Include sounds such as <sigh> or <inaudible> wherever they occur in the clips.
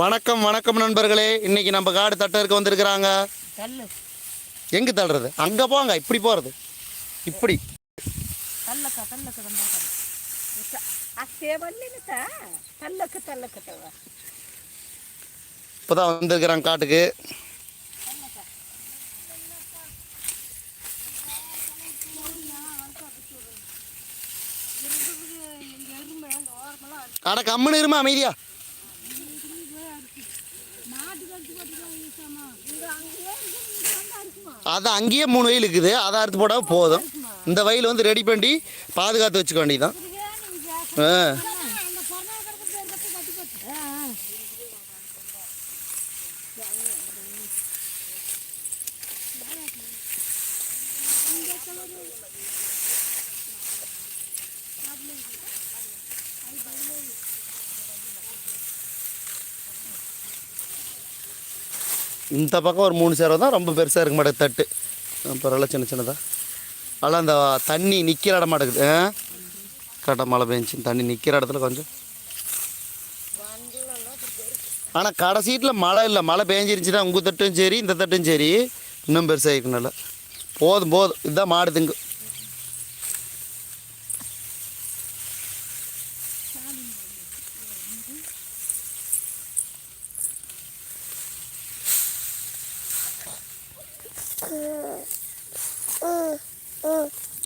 வணக்கம் வணக்கம் நண்பர்களே. இன்னைக்கு நம்ம காடு தட்டருக்கு வந்திருக்கிறாங்க. எங்க தள்ளுறது? அங்க போங்க இப்படி போறது. இப்படி. இப்போதான் வந்திருக்கிறாங்க காட்டுக்கு. அட கம்முன்னு இருமா அமைதியா. அது அங்கேயே மூணு வயல் இருக்குது. அதை அறுத்து போட்டால் போதும். இந்த வயல் வந்து ரெடி பண்ணி பாதுகாத்து வச்சுக்க வேண்டியதுதான். ஆ. இந்த பக்கம் ஒரு மூணு சேரம் தான் ரொம்ப பெருசாக இருக்க மாட்டேங்குது தட்டு. பரவாயில்ல சின்ன சின்னதாக அதெல்லாம் அந்த தண்ணி நிற்கிற இடம் மாட்டேங்குது. ஆ? கரெக்டாக மழை பெஞ்சு தண்ணி நிற்கிற இடத்துல கொஞ்சம். ஆனால் கடைசீட்டில் மழை இல்லை. மழை பெஞ்சிருச்சுன்னா உங்கள் தட்டும் சரி இந்த தட்டும் சரி. இன்னும் பெருசாக இருக்கும் போதும் போதும். இதுதான் மாடு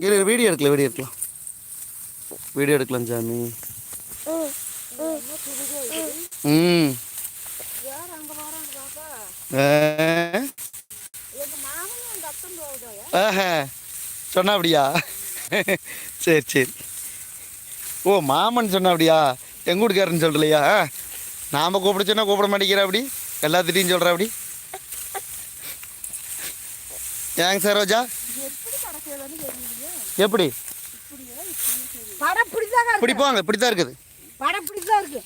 இல்லை வீடியோ எடுக்கல வீடியோ எடுக்கலாம். வீடியோ எடுக்கலாம் ஜாமி. ம். சொன்னா அப்படியா சரி சரி. ஓ மாமன் சொன்னா அப்படியா எங்க வீட்டுக்காரன்னு சொல்றலையா? நாம கூப்பிட சொன்னா கூப்பிட மாட்டேங்கிற அப்படி? எல்லாத்திட்டையும் சொல்ற அப்படி? ஏங்க சரோஜா? எப்படி? படம் இப்படிதான் இருக்குது. படம் இப்படிதான் இருக்கு.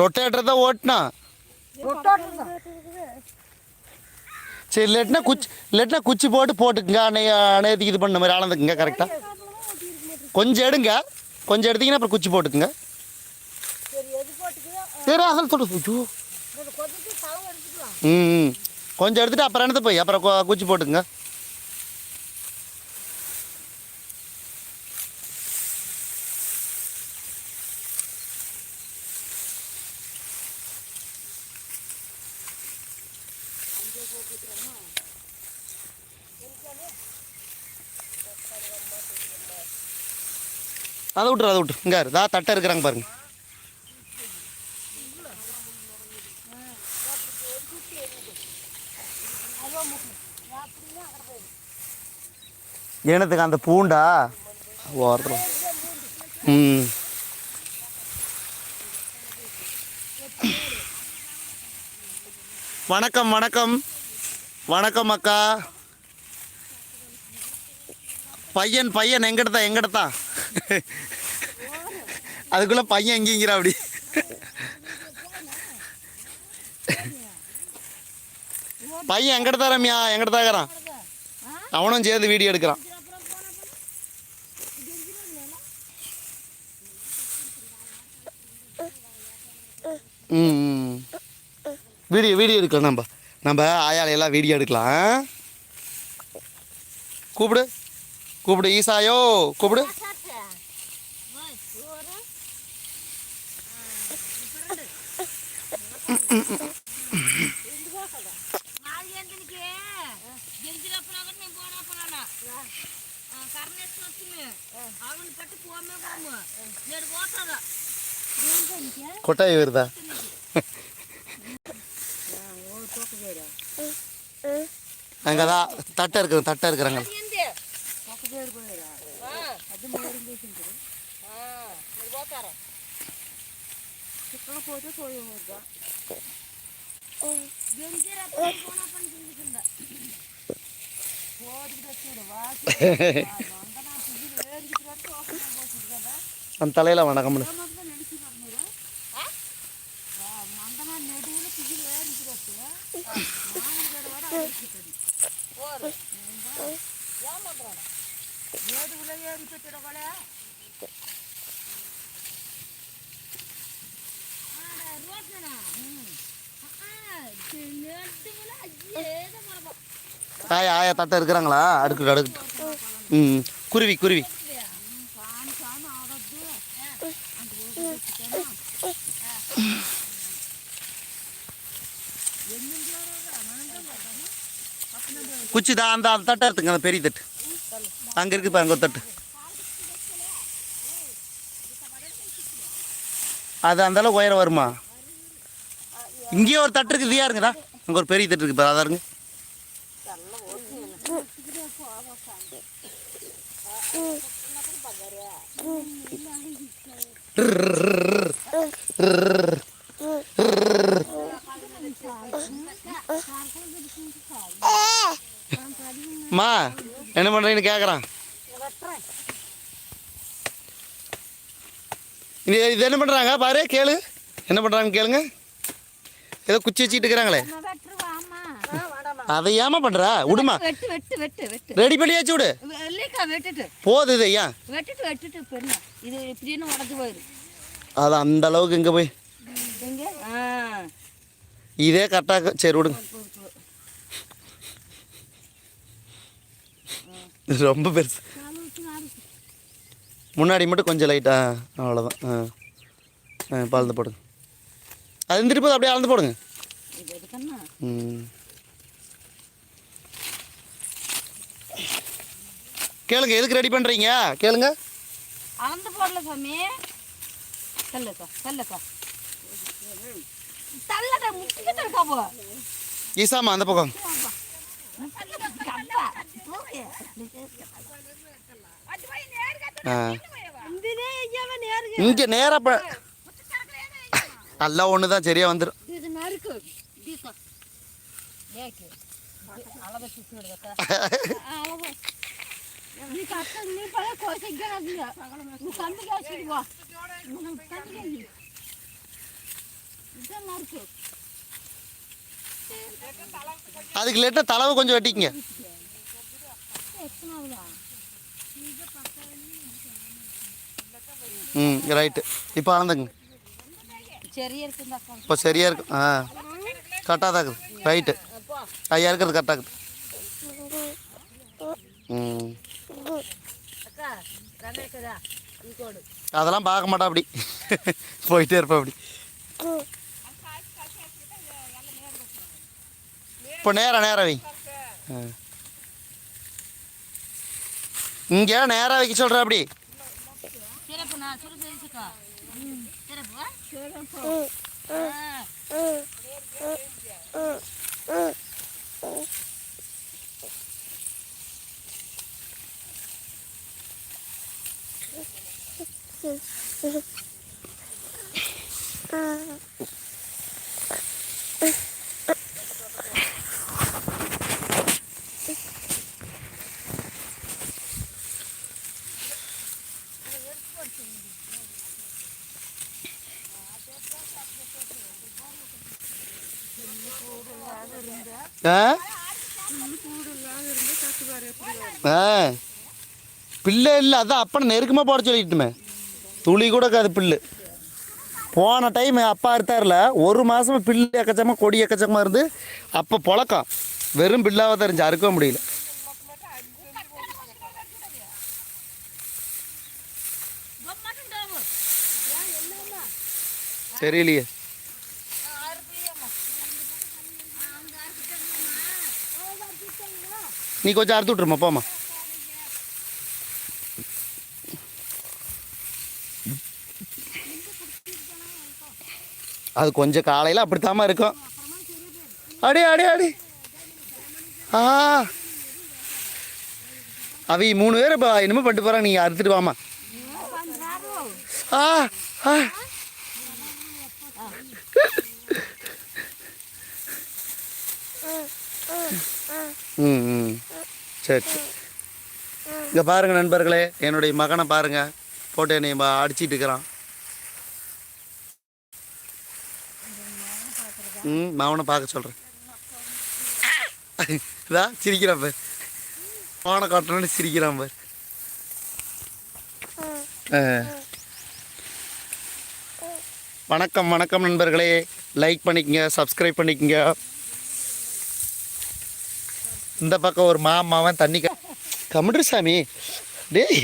ரொட்டேட்டர் தான் ஓட்டினா? சரி இல்லாட்டினா குச்சி இல்லாட்டினா குச்சி போட்டு போட்டுக்குங்க அன்னை அன்னையத்துக்கு இது பண்ண மாதிரி அளந்துக்குங்க கரெக்டாக கொஞ்சம் எடுங்க. கொஞ்சம் எடுத்தீங்கன்னா அப்புறம் குச்சி போட்டுக்குங்க. சரி எது போட்டுக்குதோ சரி அதில் ம் ம். கொஞ்சம் எடுத்துட்டு அப்புறம் எடுத்து போய்? அப்புறம் குச்சி போட்டுங்க அதை விட்டுரு அதை விட்டு இங்கே தட்டை இருக்கிறாங்க பாருங்க. எனத்துக்கு அந்த பூண்டா? ஓரத்தில் ம். வணக்கம் வணக்கம். வணக்கம் அக்கா. பையன் பையன் எங்கிட்ட தான் எங்கிட்ட தான் அதுக்குள்ள பையன் எங்கேங்கிறா அப்படி? பையன் எங்கிட்ட தான் ரம்யா? எங்கிட்ட தான் இருக்கிறான் அவனும் சேர்ந்து வீடியோ எடுக்கிறான் ம் ம். வீடியோ வீடியோ எடுக்கலாம் நம்ம. நம்ம ஆயாலையெல்லாம் வீடியோ எடுக்கலாம். கூப்பிடு. கூப்பிடு ஈசாயோ. கூப்பிடு. கொட்டாய் வருதா? <laughs> அங்கே தான் தட்டை இருக்குது தட்டை இருக்கிறாங்க. <laughs> அந்த தலையில் வணக்கம்னு ஆயா ஆயா தட்டை இருக்கிறாங்களா? அடுக்கட்டு அடுக்கட்டு ம். குருவி குருவி. குச்சி தான் அந்த அந்த தட்டை எடுத்துங்க அந்த பெரிய தட்டு. அங்கே இருக்குது பாருங்க ஒரு தட்டு. அது அந்த அளவுக்கு உயரம் வருமா? இங்கேயே ஒரு தட்டு இருக்குது இதையா இருங்கடா. அங்கே ஒரு பெரிய தட்டு இருக்குது இருங்க. என்ன பண்ணுறீங்கன்னு கேட்குறான் இது இது என்ன பண்ணுறாங்க பாரு கேளு. என்ன பண்ணுறாங்கன்னு கேளுங்க. ஏதோ குச்சி வச்சுட்டு இருக்கிறாங்களே. அதை ஏமா பண்ணுறா விடுமா. ரெடி பண்ணியாச்சு விடு. போகுது இது போயிரு அது அந்த அளவுக்கு இங்கே போய். இதே கரெக்டாக சரி விடுங்க. இது ரொம்ப பெருசு. முன்னாடி மட்டும் கொஞ்சம் லைட்டா அவ்வளோதான் ஆ பழந்து போடுங்க. அது இருந்துட்டு போது அப்படியே அளந்து போடுங்க. கேளுங்க எதுக்கு ரெடி பண்ணுறீங்க கேளுங்க. அளந்து போடல சாமி. தள்ளுக்கா தள்ளுக்கா. தள்ளடா முட்டிக்கிட்டு இருக்கா போ. ஈசாமா அந்த பக்கம். இங்கே நேராக எல்லாம் ஒன்று தான் சரியாக வந்துடும் <laughs> இது நறுக்கு தீக்கா ஏக்கு அளவை சுற்றி விடுதக்கா அளவு நீ கட்ட நீ பல கோசிக்காதீங்க நீ கம்பி காசிட்டு வா. உனக்கு கம்பி இதெல்லாம் இருக்கு. அதுக்கு லேட்டாக தளவு கொஞ்சம் வெட்டிக்கங்க. ம் ரைட்டு இப்போ இருக்குந்தாக்கா இப்போ சரியாக இருக்கும் ஆ. கரெக்டாக தான் இருக்குது ரைட்டு ஐயா இருக்கிறது கரெக்டாக இருக்குது ம். அதெல்லாம் பார்க்க மாட்டா அப்படி. போயிட்டே இருப்பா அப்படி. இப்போ நேரம் நேரம் வை. இங்கே நேராக வைக்க சொல்கிற அப்படி. சிறப்பு நான் சுடு தெரிஞ்சுக்கோ சிறப்பு ஆ ஆ பிள்ளை இல்லை அதான் அப்பனை நெருக்கமாக போட சொல்லிட்டுமே. துளி கூட இருக்காது பில்லு போன டைம் அப்பா அறுத்தார்ல ஒரு மாதமா பில்லு எக்கச்சக்கமாக கொடி எக்கச்சக்கமாக இருந்து அப்போ புழக்கம். வெறும் பில்லாக தான் இருந்துச்சு அறுக்க முடியல. சரியில்லையே நீ கொஞ்சம் அறுத்து விட்ருமா போம்மா. அது கொஞ்சம் காலையில் அப்படித்தாம்மா இருக்கும். அடி அடி அடி. ஆ. அவி மூணு பேர் இப்போ என்னமோ பண்ணிட்டு போகிறாங்க நீங்கள் அறுத்துட்டு வாமா ஆ ஆ. ம் ம். சரி சரி. இங்கே பாருங்கள் நண்பர்களே என்னுடைய மகனை பாருங்கள் போட்டு என்னை பா- அடிச்சிட்டு இருக்கிறான். ம் மாவனை பார்க்க சொல்கிறேன் இதா சிரிக்கிறான் பார். மாவனை காட்டணும்னு சிரிக்கிறான் பார். வணக்கம் வணக்கம் நண்பர்களே. லைக் பண்ணிக்கங்க சப்ஸ்கிரைப் பண்ணிக்கங்க. இந்த பக்கம் ஒரு மாமாவன் தண்ணி க கம்முட்ரு சாமி. டேய்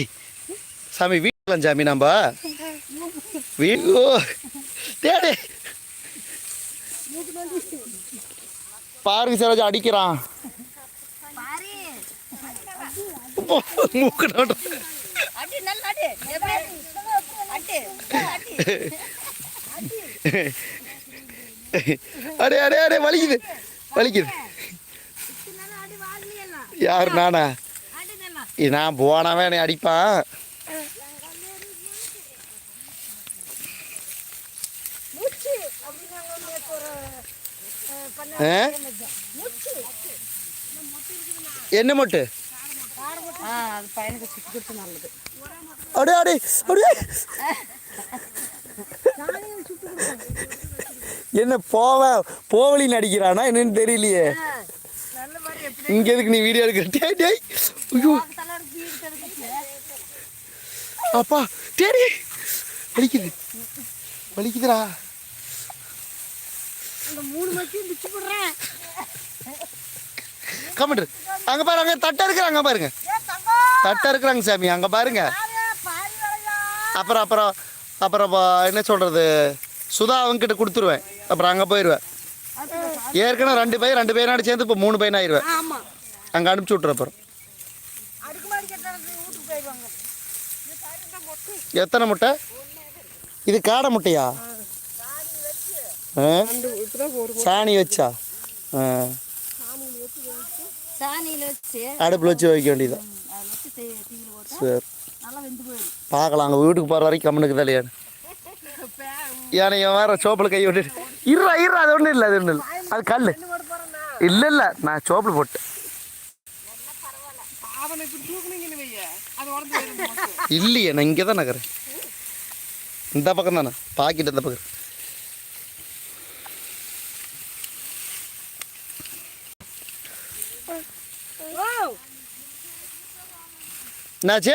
சாமி வீட்டுலாம் சாமி நம்ம வீ ஓ டே டே பாருங்க சரோஜா அடிக்கிறான். அடி அடி. அடி வலிக்குது. வலிக்குது. யார் நானா? நான் போனவன் என்னை அடிப்பான். மூச்சு அப்படின்னு நேற்று ஒரு பண்ண ஆ? மூச்சு என்ன மொட்டு? அடே அடே அடே. என்ன போவ போவலி நடிக்கிறானா என்னன்னு தெரியலையே. இங்க எதுக்கு நீ வீடியோ எடுக்கிற? டேய் ஐயோ. அப்பா டேடி. வலிக்குது. வலிக்குதுடா. மூணு மச்சியும் பிச்சு போடுறேன். கமெண்ட் அங்க பாரு அங்க தட்டை இருக்கிறாங்க பாருங்க. ஏ தங்கம் தட்டை இருக்கிறாங்க சாமி அங்க பாருங்க. அப்புறம் அப்புறம் அப்புறம் என்ன சொல்றது? சுதா அவங்ககிட்ட கொடுத்துருவேன். அப்புறம் அங்கே போயிடுவேன் ஏற்கனவே ரெண்டு பையன் ரெண்டு பையனாடி சேர்ந்து இப்போ மூணு பையன் ஆயிடுவேன் அங்கே அனுப்பிச்சி விட்ற அப்புறம். எத்தனை முட்டை? இது காடை முட்டையா? சாணி வச்சா? ஆ. அடுப்பில் வச்சு வைக்க வேண்டியதான் சரி. நல்லா வெந்து போயிடும். பார்க்கலாம் அங்கே வீட்டுக்கு போகிற வரைக்கும் கம்முனுக்கு தான் இல்லையா <laughs> ஏன்னா வேற சோப்பில் கை விட்டுட்டு இருறா இருறா அது ஒன்றும் இல்லை அது ஒன்றும் இல்லை. அது கல் இல்லை இல்லை நான் சோப்பில் போட்டேன். இல்லையே நான் இங்கே தான் நகரேன் இந்த பக்கம் தானே பாக்கிட்டு இந்த பக்கம் என்னாச்சு?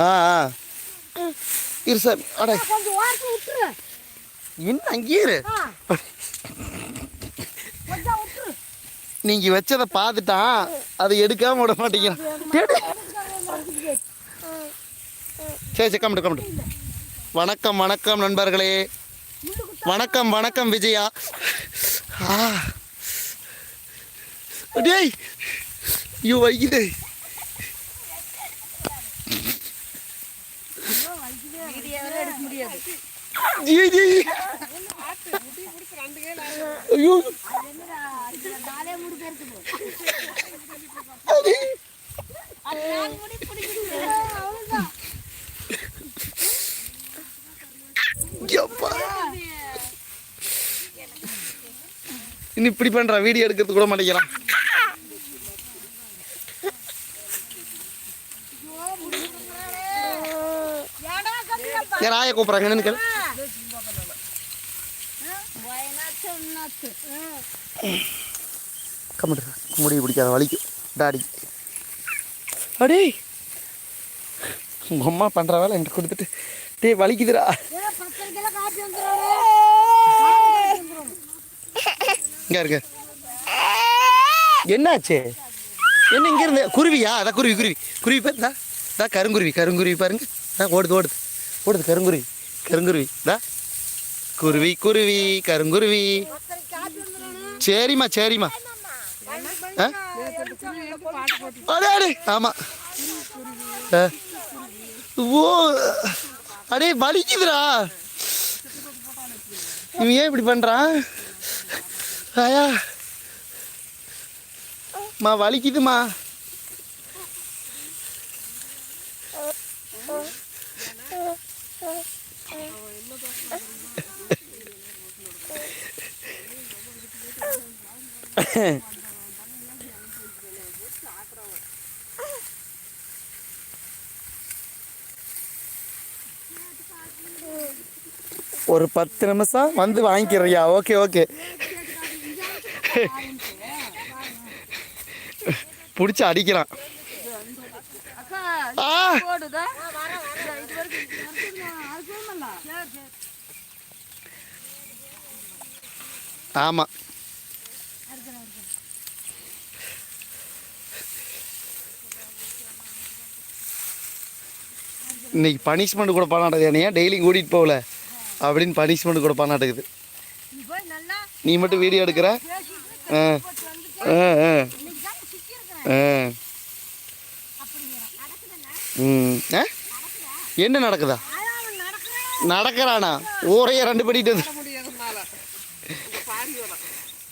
ஆ ஆ. இரு சார் அட. என்ன அங்கேயே இரு. நீங்கள் வச்சதை பார்த்துட்டான் அதை எடுக்காம விட மாட்டேங்கிறான். சரி சரி கம்மிட்டு கம்மிட்டு வணக்கம் வணக்கம் நண்பர்களே. வணக்கம் வணக்கம் விஜயா. ஆ. டேய் ஐயோ வைக்குது வீடியோவில் எடுக்க முடியாது ஜி ஜி ஐயோ என்னடா இதுல நாலே மூணு பேருக்கு அது அது நாலு முடி பிடிக்குது அவ்வளோதான் எப்பா. இன்னும் இப்படி பண்ற வீடியோ எடுக்கிறது கூட மாட்டேங்கிறான். ஏன் ஆய கூப்பிட்றாங்க? என்னன்னு கம்மிட்டு முடி பிடிக்காத வலிக்கும். டாடி அடே. உங்கள் அம்மா பண்ணுற வேலை என்கிட்ட கொடுத்துட்டு. டேய் வலிக்குதுடா. இங்கே இருக்க என்னாச்சு? என்ன இங்கே இருந்து? குருவியா? அதான் குருவி குருவி. குருவி பேர் தா கருங்குருவி. கருங்குருவி பாருங்க. தா ஓடுது ஓடுது. ஓடுது கருங்குருவி. கருங்குருவி. தா குருவி குருவி. கருங்குருவி. சரிம்மா சரிம்மா. ஆ? அடே அடே ஆமாம் ஆ. ஓ அடே வலிக்குதுடா. இவன் ஏன் இப்படி பண்ணுறான் ஆயா. மா வலிக்குதுமா ஒரு பத்து நிமிஷம் வந்து வாங்கிக்கிறியா? ஓகே ஓகே பிடிச்சி அடிக்கிறான். அக்கா ஆ போடுதா இது வரைக்கும் இது வரைக்கும் நான் அது போடணும்ல. சரி சரி ஆமாம் இன்னைக்கு பனிஷ்மெண்ட் கூட பண்ண நடக்குது என்னையா டெய்லி கூட்டிகிட்டு போகல? அப்படின்னு பனிஷ்மெண்ட் கூட பண்ண நடக்குது நீ மட்டும் வீடியோ எடுக்கிற? ஆ. ஆ ஆ. ஆ. ம். ஆ? என்ன நடக்குதா? நடக்கிறானா? ஊரையே ரெண்டு படிட்டு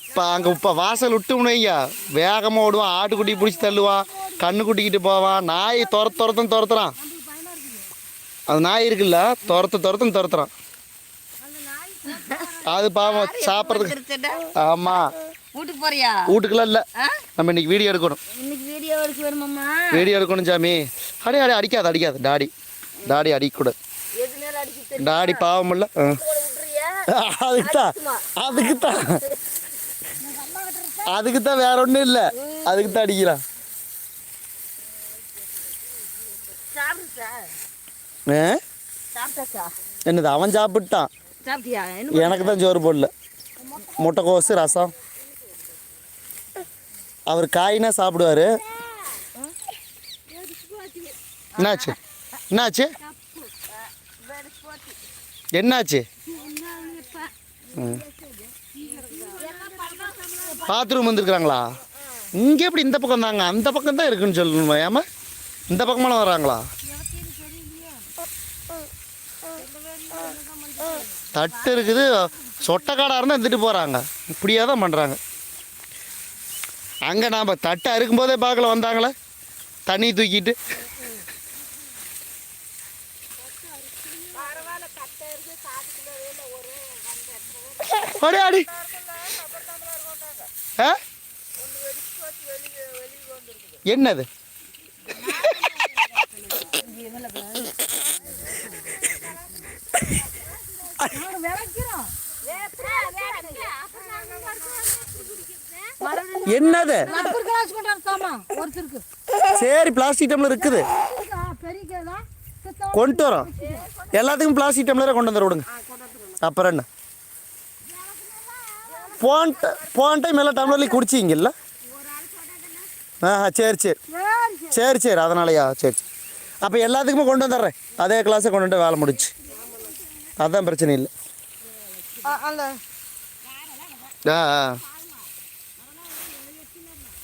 இப்போ அங்கே இப்போ வாசல் விட்டு ஐயா. வேகமாக ஓடுவான். ஆட்டுக்குட்டி பிடிச்சி தள்ளுவான். கண்ணு குட்டிக்கிட்டு போவான். நாய் துரத்து துரத்துன்னு துரத்துறான். அது நாய் இருக்குல்ல துரத்து துரத்துன்னு துரத்துறான். அது பாவம் சாப்பிட்றதுக்கு ஆமாம் வீட்டுக்கு போறியா? வீட்டுக்குலாம் இல்லை. நம்ம இன்னைக்கு வீடியோ எடுக்கணும். இன்னைக்கு வீடியோ எடுக்க வேணுமாம்மா? வீடியோ எடுக்கணும் சாமி. அடே அடே அடிக்காது அடிக்காது. டாடி. டாடி அடிக்கக்கூடாது எது நேரம் அடிக்க டாடி பாவம் இல்லை அதுக்கு தான் அதுக்கு தான் அதுக்கு தான் வேற ஒன்றும் இல்லை. அதுக்கு தான் அடிக்கிறான். என்னது அவன் சாப்பிட்டான்? எனக்கு தான் சோறு போடல. முட்டைக்கோசு ரசம். அவர் காய்னா சாப்பிடுவாரு. என்னாச்சு? என்னாச்சு? என்னாச்சு? பாத்ரூம் வந்துருக்குறாங்களா? இங்கே எப்படி இந்த பக்கம் தாங்க அந்த பக்கம் தான் இருக்குன்னு சொல்லணுமா ஏமா இந்த பக்கமெல்லாம் வராங்களா தட்டு இருக்குது. சொட்டைக்காடாக இருந்தால் எடுத்துகிட்டு போகிறாங்க இப்படியே தான் பண்ணுறாங்க அங்கே நாம் தட்டை அறுக்கும்போதே பார்க்கல வந்தாங்களே. தண்ணி தூக்கிட்டு. அடி அடி. ஆ? என்னது? என்னது? சரி பிளாஸ்டிக் டம்ளர் இருக்குது. கொண்டு வரோம். எல்லாத்துக்கும் பிளாஸ்டிக் டம்ளரே கொண்டு வந்துட விடுங்க. அப்புறம் என்ன? போன போன டைம் எல்லாம் டம்ளர்லேயும் குடிச்சிங்கல்ல? ஆஹா சரி சரி. சரி சரி. அதனாலயா? சரி சரி. அப்போ எல்லாத்துக்குமே கொண்டு வந்துடுறேன் அதே கிளாஸை கொண்டு வந்து வேலை முடிச்சு அதான் பிரச்சனை இல்லை. ஆ ஆ.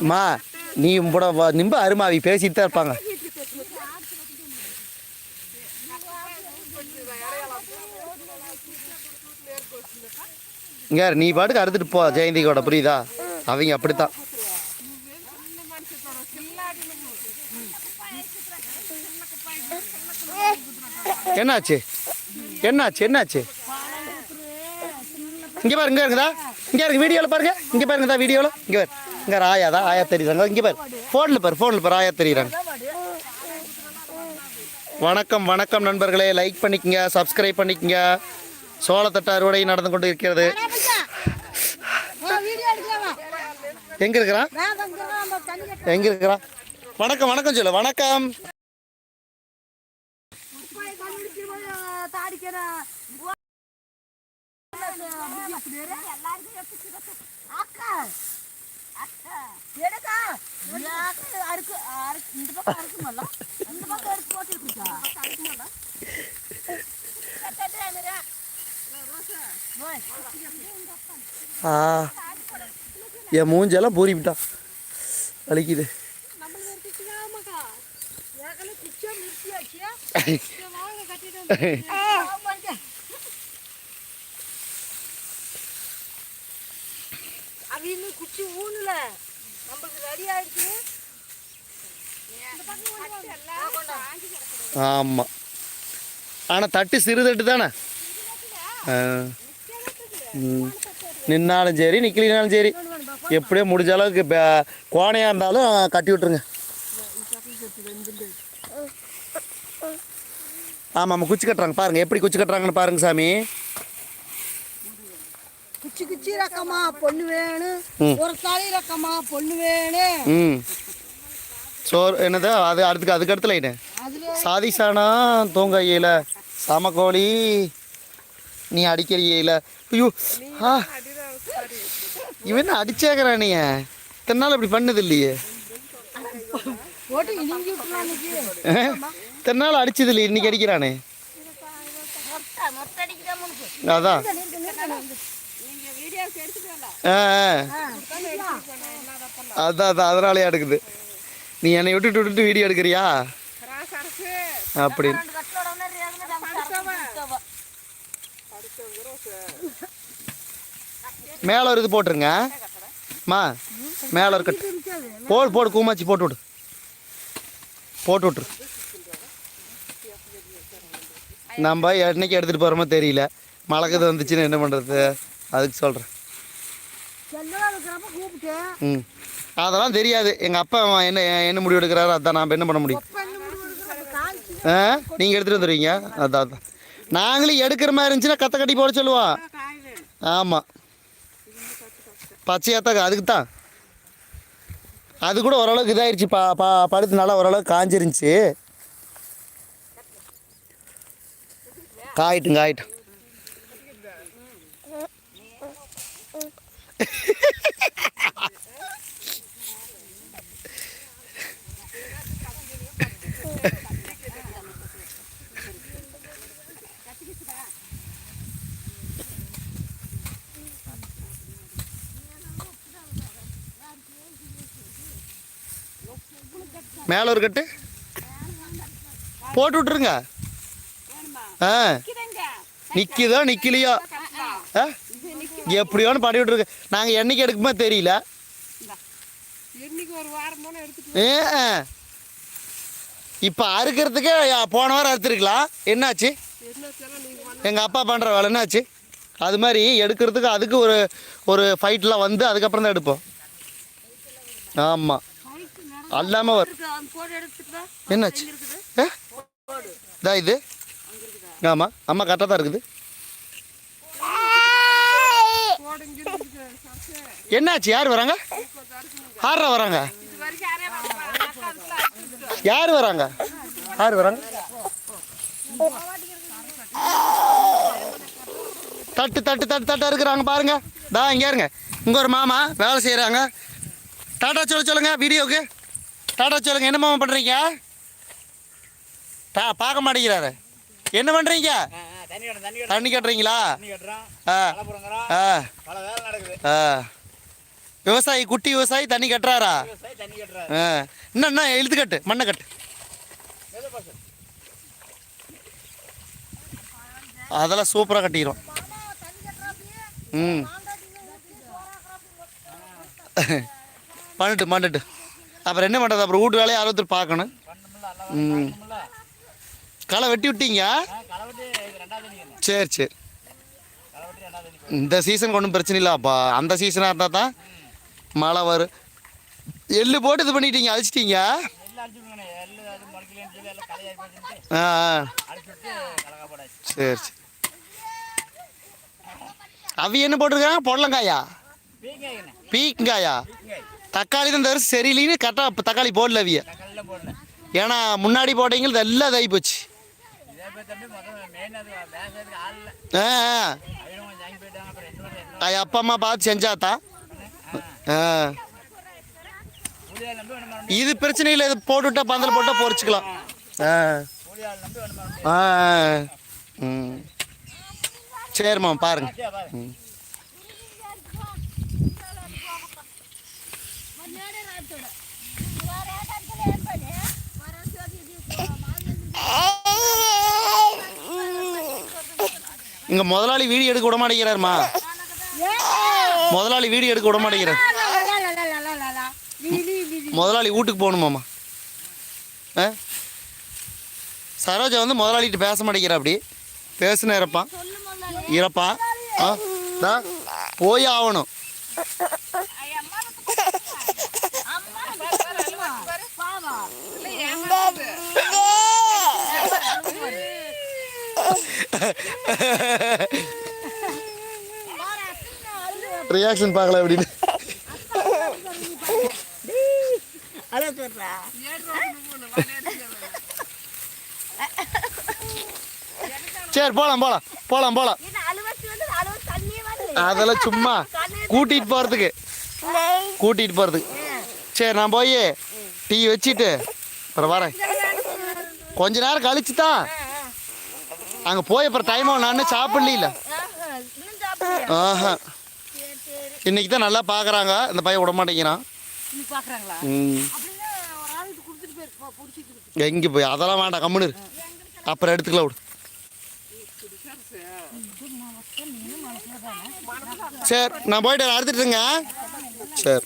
அம்மா நீ கூட நிம்ப அருமாவி பேசிட்டு தான் இருப்பாங்க. இங்க நீ பாட்டுக்கு அறுத்துட்டு போ ஜெயந்தி கூட புரியுதா? அவங்க அப்படித்தான். என்னாச்சு? என்னாச்சு என்னாச்சு? இங்கே பாரு இங்கே இருக்குதா? இங்கே இருக்கு வீடியோவில் பாருங்க. இங்கே பாருங்கதா வீடியோவில் இங்கே பாரு. இங்கே ஆயா தான் ஆயா தெரியுறாங்க. இங்கே பாரு. ஃபோனில் பாரு ஃபோனில் பாரு ஆயா தெரியுறாங்க. வணக்கம் வணக்கம் நண்பர்களே. லைக் பண்ணிக்கங்க சப்ஸ்கிரைப் பண்ணிக்கங்க. சோளத்தட்ட அறுவடை நடந்து கொண்டு இருக்கிறது. எங்க எங்கே இருக்கிறான்? எங்கே இருக்கிறான்? வணக்கம் வணக்கம் சொல்லு வணக்கம் போய் கண்டுபிடிச்சு போய் தாடிக்கிற அக்கா அக்கா எடுக்கா யாருக்கு அறுக்கு அறுக்கு இந்த பக்கம் அறுக்குமல்ல அந்த பக்கம் எடுத்து போட்டுருக்குச்சா அறுக்குமல்ல ஆ என் மூஞ்செல்லாம் பூரி விட்டான் வலிக்குது அவ இன்னும் குச்சி ஊனல நம்மளுக்கு ரெடி ஆயிடுச்சு. ஆமாம் ஆனால் தட்டு சிறு தட்டு தானே? நின்னாலும் சரி நிக்கலினாலும் சரி. எப்படியோ முடிஞ்ச அளவுக்கு கோணையாக இருந்தாலும் கட்டி விட்ருங்க ஆமாம் ஆமாம் குச்சி கட்டுறாங்க. பாருங்க எப்படி குச்சி கட்டுறாங்கன்னு பாருங்க சாமி. குச்சி குச்சி ரக்கமா பொண்ணு வேணும். ஒரு தாலி ரக்கமா பொண்ணு வேணும் சோறு என்னது? அது அடுத்துக்கு அதுக்கு அடுத்து லைனு அதுல சாதிசானா தூங்கையில. சமக்கோழி நீ அடிக்கிறியில ஐயோ ஆ. இவன் அடிச்சேக்கிறான் நீ? இத்தனை நாள் இப்படி பண்ணது இல்லையே. இத்தனை நாள் அடிச்சது இல்லையே இன்னைக்கு அடிக்கிறானே. அதான். அதான் அதான் அதனாலே எடுக்குது நீ என்னை விட்டுட்டு விட்டுட்டு வீடியோ எடுக்கிறியா? அப்படின்னு மேலே ஒரு இது போட்டுருங்க. மா மேலே ஒரு கட்டு. போடு போடு கூமாச்சி போட்டு விடு. போட்டு விட்ரு நம்ம என்னைக்கு எடுத்துகிட்டு போகிறோமோ தெரியல. மழக்கது வந்துச்சுன்னு என்ன பண்ணுறது அதுக்கு சொல்கிறேன் ம். அதெல்லாம் தெரியாது. எங்கள் அப்பா என்ன என்ன முடிவு எடுக்கிறாரோ அதான் நாம் என்ன பண்ண முடியும்? ஆ? நீங்கள் எடுத்துகிட்டு வந்துடுவீங்க அதான் அதான். நாங்களும் எடுக்கிற மாதிரி இருந்துச்சுன்னா கத்தை கட்டி போட சொல்லுவோம் ஆமாம் பச்சையாத்தான் அதுக்கு தான். அது கூட ஓரளவுக்கு இதாயிருச்சு. பா பா படுத்து நல்லா ஓரளவுக்கு காஞ்சிருந்துச்சு. காயிட்டும் காயிட்டும். மேலே ஒரு கட்டு. போட்டு விட்ருங்க ஆ. நிற்கிதோ நிற்கலையோ ஆ எப்படியோன்னு படி விட்ருக்கு நாங்கள் என்னைக்கு எடுக்குமோ தெரியல. இப்போ அறுக்கிறதுக்கே போன வாரம் அறுத்துருக்கலாம் என்னாச்சு? எங்கள் அப்பா பண்ணுற வேலை என்னாச்சு? அது மாதிரி எடுக்கிறதுக்கு அதுக்கு ஒரு ஒரு ஃபைட்லாம் வந்து அதுக்கப்புறம் தான் எடுப்போம் ஆமாம் அல்லாமல் வரும் என்னாச்சு? இதா இது? ஆமாம் அம்மா கரெக்டாக தான் இருக்குது. என்னாச்சு? யார் வராங்க? யாரா வராங்க? யார் வராங்க? யார் வராங்க? தட்டு தட்டு தட்டு தட்டு இருக்கிறாங்க பாருங்க. தா இங்கே இருங்க. இங்கே ஒரு மாமா வேலை செய்கிறாங்க டாட்டா சொல்ல சொல்லுங்க வீடியோவுக்கு டாட்டா சொல்லுங்க என்ன மாமா பண்ணுறீங்க டா பார்க்க மாட்டேங்கிறாரு. என்ன பண்ணுறீங்க தண்ணி கட்டுறீங்களா? ஆ. ஆ. ஆ. விவசாயி குட்டி விவசாயி தண்ணி கட்டுறாரா? என்ன இழுத்து கட்டு மண்ணை கட்டு. அதெல்லாம் சூப்பராக கட்டிக்கிறோம். ம். பண்ணிட்டு பண்ணிட்டு அப்புறம் என்ன பண்ணுறது அப்புறம் வீட்டு வேலையை அறுபத்தர் பார்க்கணும். ம். களை வெட்டி விட்டீங்க சரி சரி. இந்த சீசனுக்கு ஒன்றும் பிரச்சனை இல்லை அப்போ அந்த சீசனாக இருந்தால் தான் மழை வரும் எள்ளு போட்டு இது பண்ணிட்டீங்க அழிச்சிட்டீங்க? ஆ சரி சரி. அவி என்ன போட்டிருக்காங்க? பொடலங்காயா? பீக்கங்காயா பீங்காய்? தக்காளி தான் தரிசி சரியில்லைன்னு கரெக்டாக தக்காளி போடல அவிய. ஏன்னா முன்னாடி போட்டீங்களுக்கு எல்லாம் இதாகி போச்சு. ஆ அப்பா அம்மா பார்த்து செஞ்சாத்தா ஆ கூலியாள் நம்பி ஒன்று பண்ண இது பிரச்சனை இல்லை இது போட்டுவிட்டா பந்தல் போட்டால் பொறிச்சிக்கலாம். ஆ. ஆ ம். சரிம்மா பாருங்க. ம். இங்கே முதலாளி வீடியோ எடுக்க விட மாட்டேங்கிறாருமா. முதலாளி வீடியோ எடுக்க விட மாட்டேங்கிறார். முதலாளி வீட்டுக்கு போகணுமாம்மா. ஆ? சரோஜா வந்து முதலாளிகிட்ட பேச மாட்டேங்கிறா அப்படி. பேசுனா இருப்பான் இறப்பான் ஆ? போய் ஆகணும். ரியாக்ஷன் பார்க்கல அப்படின்னு. சரி போகலாம் போகலாம் போகலாம் போகலாம் அதெல்லாம் சும்மா கூட்டிகிட்டு போகிறதுக்கு கூட்டிகிட்டு போகிறதுக்கு சரி நான் போய் டீ வச்சுட்டு அப்புறம் வரேன். கொஞ்ச நேரம் கழிச்சு தான் அங்கே போய் அப்புறம் டைம் ஆகும் நான் சாப்பிடல ஆஹா. இன்னைக்கு தான் நல்லா பார்க்குறாங்க இந்த பையன் விட மாட்டேங்கிறான். பாக்குறாங்களா? ம். எங்கே போய் அதெல்லாம் வேண்டாம் கம்முனு அப்புறம் எடுத்துக்கலாம் விடு. சரி நான் போயிட்டு அறுத்துட்டுங்க சரி.